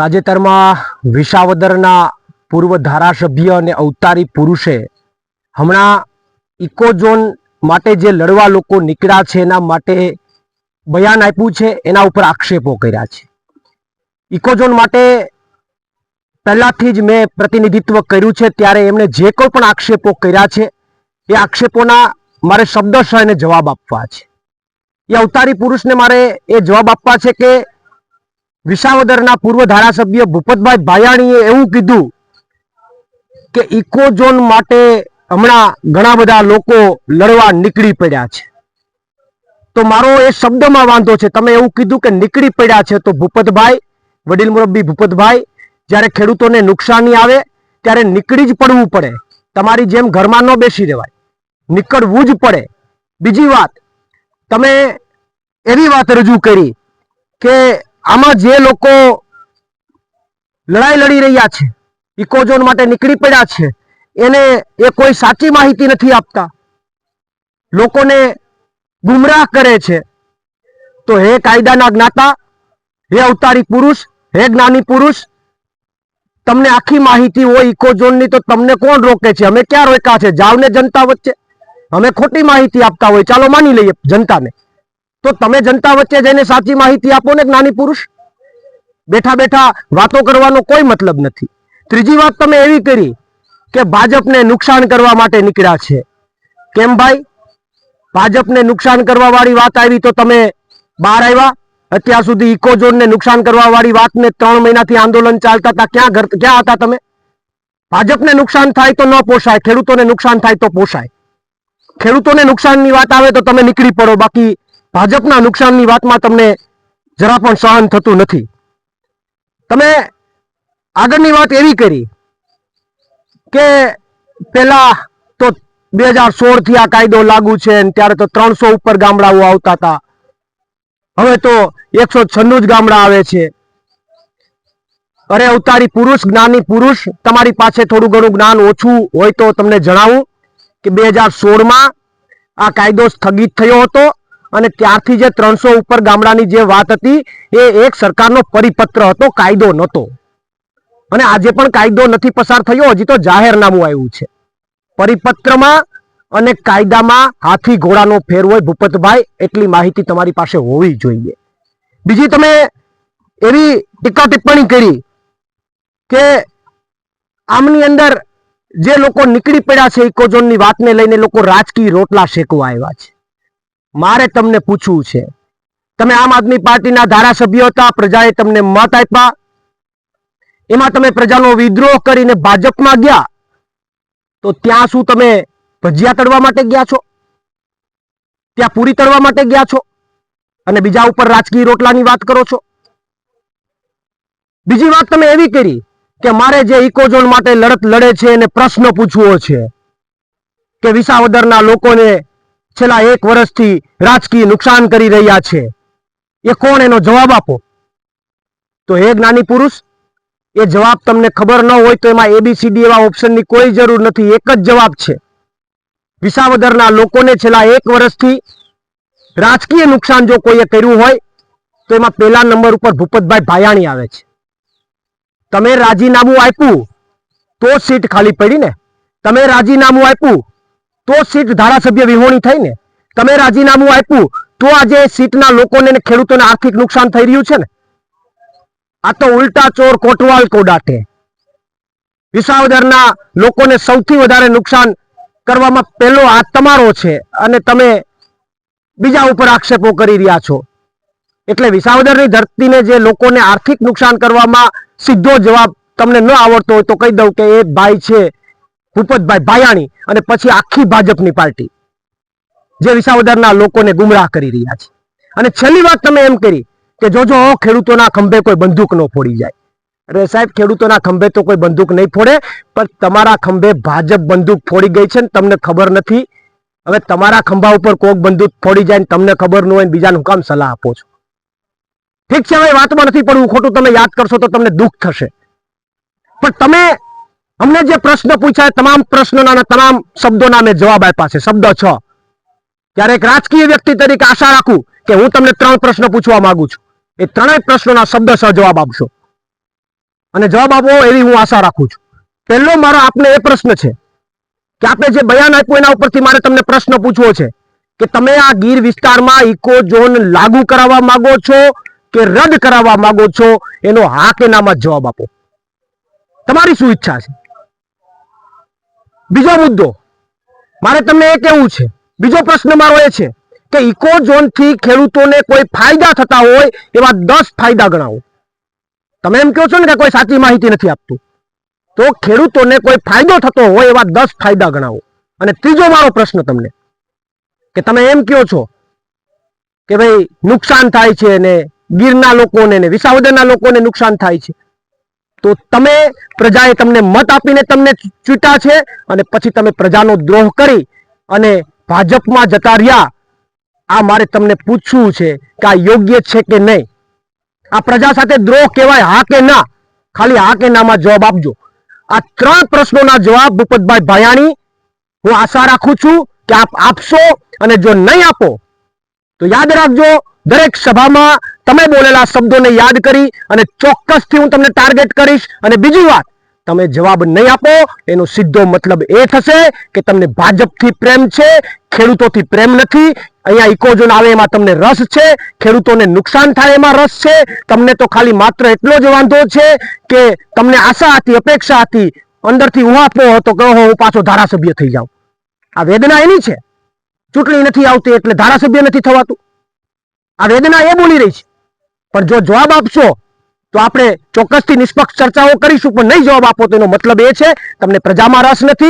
તાજેતરમાં વિસાવદરના પૂર્વ ધારાસભ્ય અને અવતારી પુરુષે હમણાં ઇકોઝોન માટે જે લડવા લોકો નીકળ્યા છે, એના માટે બયાન આપ્યું છે, એના ઉપર આક્ષેપો કર્યા છે. ઇકોઝોન માટે પહેલાંથી જ મેં પ્રતિનિધિત્વ કર્યું છે, ત્યારે એમણે જે કોઈ પણ આક્ષેપો કર્યા છે, એ આક્ષેપોના મારે શબ્દશઃ જવાબ આપવા છે. એ અવતારી પુરુષને મારે એ જવાબ આપવા છે કે વિસાવદરના પૂર્વ ધારાસભ્ય ભૂપતભાઈ ભાયાણીએ એવું કીધું કે ઇકોઝોન માટે હમણાં ઘણા બધા લોકો લડવા નીકળી પડ્યા છે. તો મારો એ શબ્દમાં વાંધો છે, તમે એવું કીધું કે નીકળી પડ્યા છે તો ભૂપતભાઈ, વડીલ મુરબ્બી ભૂપતભાઈ, જ્યારે ખેડૂતોને નુકસાની આવે ત્યારે નીકળી જ પડવું પડે. તમારી જેમ ઘરમાં ન બેસી રહેવાય. નીકળવું જ પડે. બીજી વાત, તમે એવી વાત રજૂ કરી કે આમાં જે લોકો લડાઈ લડી રહ્યા છે, ઇકોઝોન માટે નીકળી પડ્યા છે, એને એ કોઈ સાચી માહિતી નથી આપતા. લોકોને ગુમરાહ કરે છે. તો હે કાયદાના જ્ઞાતા, હે અવતારી પુરુષ, હે જ્ઞાની પુરુષ, તમને આખી માહિતી હોય ઇકોઝોનની તો તમને કોણ રોકે છે? અમે ક્યાં રોક્યા છે? જાવને જનતા વચ્ચે. અમે ખોટી માહિતી આપતા હોય. ચાલો માની લઈએ જનતાને. તો તમે જનતા વચ્ચે જઈને સાચી માહિતી આપો ને જ્ઞાની પુરુષ. બેઠા બેઠા વાતો કરવાનો કોઈ મતલબ નથી. ત્રીજી વાત તમે એવી કરી કે ભાજપને નુકસાન કરવા માટે નીકળ્યા છે. કેમ ભાઈ? ભાજપને નુકસાન કરવા વાળી વાત આવી તો તમે બહાર આવ્યા. અત્યાર સુધી ઇકોઝોનને નુકસાન કરવા વાળી વાતને ત્રણ મહિનાથી આંદોલન ચાલતા હતા. ક્યાં ઘર ક્યાં હતા તમે? ભાજપને નુકસાન થાય તો ન પોસાય, ખેડૂતોને નુકસાન થાય તો પોસાય. ખેડૂતોને નુકસાનની વાત આવે તો તમે નીકળી પડો. બાકી ભાજપના નુકસાનની વાતમાં તમને જરા પણ સહન થતું નથી. તમે આગળની વાત એવી કરી કે પેલા તો બે હજાર સોળથી આ કાયદો લાગુ છે ત્યારે તો ત્રણસો ઉપર ગામડાઓ આવતા હતા. હવે તો એકસો છન્નું જ ગામડા આવે છે. અરે અવતારી પુરુષ, જ્ઞાની પુરુષ, તમારી પાસે થોડું ઘણું જ્ઞાન ઓછું હોય તો તમને જણાવું કે બે હજાર સોળમાં આ કાયદો સ્થગિત થયો હતો. અને ત્યારથી જે ત્રણસો ઉપર ગામડાની જે વાત હતી, એ એક સરકારનો પરિપત્ર હતો, કાયદો નહોતો. અને આજે પણ કાયદો નથી પસાર થયો, હજી તો જાહેરનામું આવ્યું છે. પરિપત્રમાં અને કાયદામાં હાથી ઘોડાનો ફેર હોય, ભૂપતભાઈ, એટલી માહિતી તમારી પાસે હોવી જોઈએ. બીજી તમે એવી ટીકા ટિપ્પણી કરી કે આમની અંદર જે લોકો નીકળી પડ્યા છે ઇકોઝોનની વાતને લઈને લોકો રાજકીય રોટલા શેકવા આવ્યા છે. મારે તમને પૂછવું છે. તમે આમ આદમી પાર્ટીના ધારાસભ્ય હતા, પ્રજાએ તમને મત આપ્યા. એમાં તમે પ્રજાનો વિદ્રોહ કરીને ભાજપમાં ગયા. તો ત્યાં શું તમે ભજીયા તળવા માટે ગયા છો? ત્યાં પૂરી તળવા માટે ગયા છો? અને બીજા ઉપર રાજકીય રોટલાની વાત કરો છો? બીજી વાત તમે એવી કરી કે મારે જે ઇકોઝોન માટે લડત લડે છે એને પ્રશ્ન પૂછવો છે કે વિસાવદરના લોકોને છેલ્લા એક વર્ષથી રાજકીય નુકસાન કરી રહ્યા છે. એ કોણ? એનો જવાબ આપો. તો હે જ્ઞાની પુરુષ, એ જવાબ તમને ખબર ન હોય તો એમાં એબીસીડી એવા ઓપ્શનની કોઈ જરૂર નથી. એક જ જવાબ છે. વિસાવદરના લોકોને છેલ્લા એક વર્ષથી રાજકીય નુકસાન જો કોઈએ કર્યું હોય, તો એમાં પહેલા નંબર ઉપર ભૂપતભાઈ ભાયાણી આવે છે. તમે રાજીનામું આપ્યું, તો સીટ ખાલી પડી ને. તમે રાજીનામું આપ્યું તો સીટ ધારાસભ્ય વિહોણી થઈ ને? તમે રાજીનામું આપ્યું, તો આજે સીટના લોકોને ખેડૂતોને આર્થિક નુકસાન થઈ રહ્યું છે ને? આ તો ઉલટા ચોર કોટવાલ કોડાટે. વિસાવદરના લોકોને સૌથી વધારે નુકસાન કરવામાં પહેલો આ તમારો છે અને તમે બીજા ઉપર આક્ષેપો કરી રહ્યા છો. એટલે વિસાવદરની ધરતીને જે લોકોને આર્થિક નુકસાન કરવામાં સીધો જવાબ તમને ન આવડતો હોય તો કહી દઉં કે એ ભાઈ છે ભૂપતભાઈ ભાયાણી અને પછી આખી ભાજપની પાર્ટી, જે વિસાવદરના લોકોને ગુમરાહ કરી રહ્યા છે. અને છેલ્લી વાત તમે એમ કરી કે જોજો ખેડૂતોના ખંભે કોઈ બંદૂક ન ફોડી જાય. અરે સાહેબ, ખેડૂતોના ખંભે તો કોઈ બંદૂક નહીં ફોડે, પણ તમારા ખંભે ભાજપ બંદૂક ફોડી ગઈ છે ને તમને ખબર નથી. હવે તમારા ખંભા ઉપર કોક બંદૂક ફોડી જાય ને તમને ખબર ન હોય ને બીજાનું કામ સલાહ આપો છો. ઠીક છે, હવે વાતમાં નથી પડવું. ખોટું તમે યાદ કરશો તો તમને દુઃખ થશે. પણ તમે અમને જે પ્રશ્ન પૂછાય, તમામ પ્રશ્નોના તમામ શબ્દોના મેં જવાબ આપ્યા છે. શબ્દ છ. ત્યારે એક રાજકીય વ્યક્તિ તરીકે આશા રાખું કે હું તમને ત્રણ પ્રશ્ન પૂછવા માંગુ છું. એ ત્રણેય પ્રશ્નોના શબ્દ સહ જવાબ આપશો. અને જવાબ આપો એવી હું આશા રાખું છું. પહેલો મારો આપને એ પ્રશ્ન છે કે આપણે જે બયાન આપ્યું એના ઉપરથી મારે તમને પ્રશ્ન પૂછવો છે કે તમે આ ગીર વિસ્તારમાં ઇકો ઝોન લાગુ કરાવવા માંગો છો કે રદ કરાવવા માંગો છો? એનો હા કે નામાં જવાબ આપો. તમારી શું ઈચ્છા છે? બીજો મુદ્દો. મારે તમને એ કહેવું છે. બીજો પ્રશ્ન મારો એ છે કે ઇકો ઝોનથી ખેડૂતોને કોઈ ફાયદા થતા હોય એવા દસ ફાયદા ગણાવો. તમે એમ કહો છો ને કે કોઈ સાચી માહિતી નથી આપતું. તો ખેડૂતોને કોઈ ફાયદો થતો હોય એવા દસ ફાયદા ગણાવો. અને ત્રીજો મારો પ્રશ્ન તમને કે તમે એમ કહો છો કે ભાઈ નુકસાન થાય છે ને ગીરના લોકોને ને વિસાવદરના લોકોને નુકસાન થાય છે. તો તમે પ્રજાએ તમને મત આપીને તમને ચૂંટા છે અને પછી તમે પ્રજાનો દ્રોહ કરી અને ભાજપમાં જતા રહ્યા. આ મારે તમને પૂછવું છે કે આ યોગ્ય છે કે નહીં? આ પ્રજા સાથે દ્રોહ કહેવાય હા કે ના? ખાલી હા કે નામાં જવાબ આપજો. આ ત્રણ પ્રશ્નોના જવાબ ભૂપતભાઈ ભાયાણી, હું આશા રાખું છું કે આપ આપશો અને જો નહીં આપો, તો યાદ રાખજો, દરેક સભામાં તમે બોલેલા શબ્દોને યાદ કરી અને ચોક્કસથી હું તમને ટાર્ગેટ કરીશ. અને બીજી વાત, તમે જવાબ નહીં આપો, એનો સીધો મતલબ એ થશે કે તમને ભાજપથી પ્રેમ છે, ખેડૂતોથી પ્રેમ નથી. અહીંયા ઇકોઝોન આવે એમાં તમને રસ છે, ખેડૂતોને નુકસાન થાય એમાં રસ છે. તમને તો ખાલી માત્ર એટલો જ વાંધો છે કે તમને આશા હતી, અપેક્ષા હતી, અંદરથી ઉહાપો હતો કે હું પાછો ધારાસભ્ય થઈ જાઉં. આ વેદના એની છે. ચૂંટણી નથી આવતી એટલે ધારાસભ્ય નથી થવાતું. આ વેદના એ બોલી રહી છે. પણ જો જવાબ આપશો, તો આપણે ચોક્કસથી નિષ્પક્ષ ચર્ચાઓ કરીશું, પણ નહીં જવાબ આપો તો એનો મતલબ એ છે, તમને પ્રજામાં રસ નથી.